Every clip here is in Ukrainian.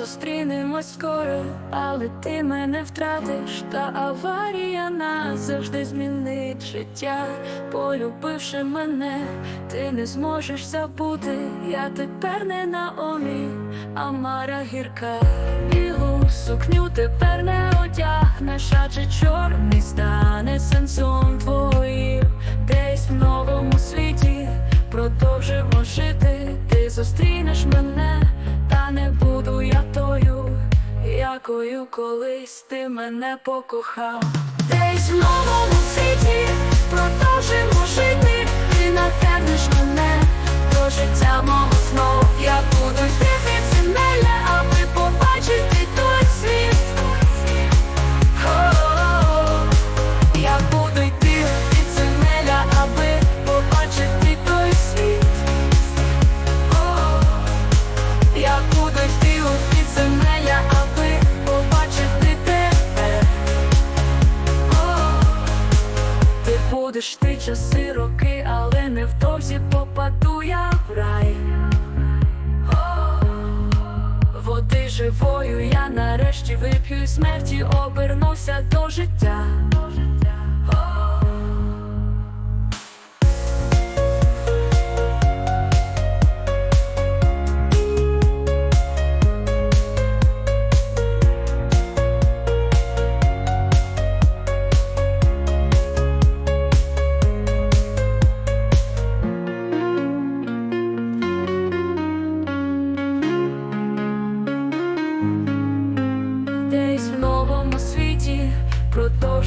зустрінемось скоро, але ти мене втратиш, та аварія назавжди змінить життя. Полюбивши мене, ти не зможеш забути. Я тепер не Наомі, а Мара гірка. Білу сукню тепер не одягнеш, адже чорний якою колись ти мене покохав. Десь в новому Ти будеш ти часи роки, але невдовзі попаду я в рай. Води живою я нарешті вип'ю смерті обернуся до життя.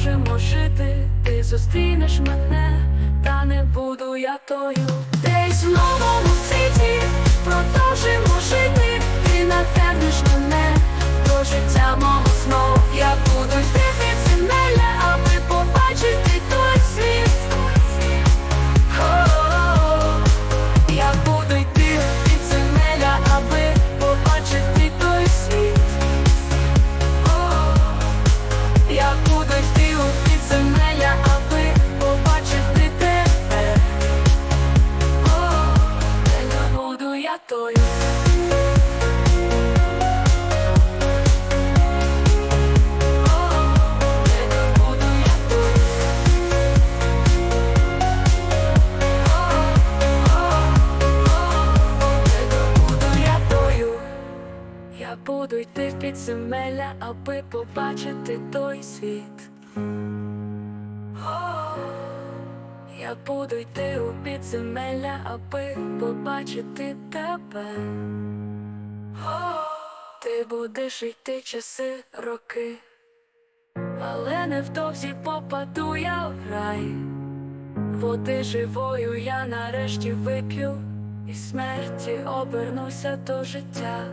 Продовжимо жити. Ти зустрінеш мене, та не буду я тою. Десь в новому світі продовжимо жити. Ти навернеш буду я тою. О, не буду я тою. Буду я тою, я буду йти в підземелля, аби побачити той світ. Я буду йти у підземелля, аби побачити тебе. Ти будеш йти часи роки, але невдовзі попаду я в рай. Води живою я нарешті вип'ю і смерті обернуся до життя.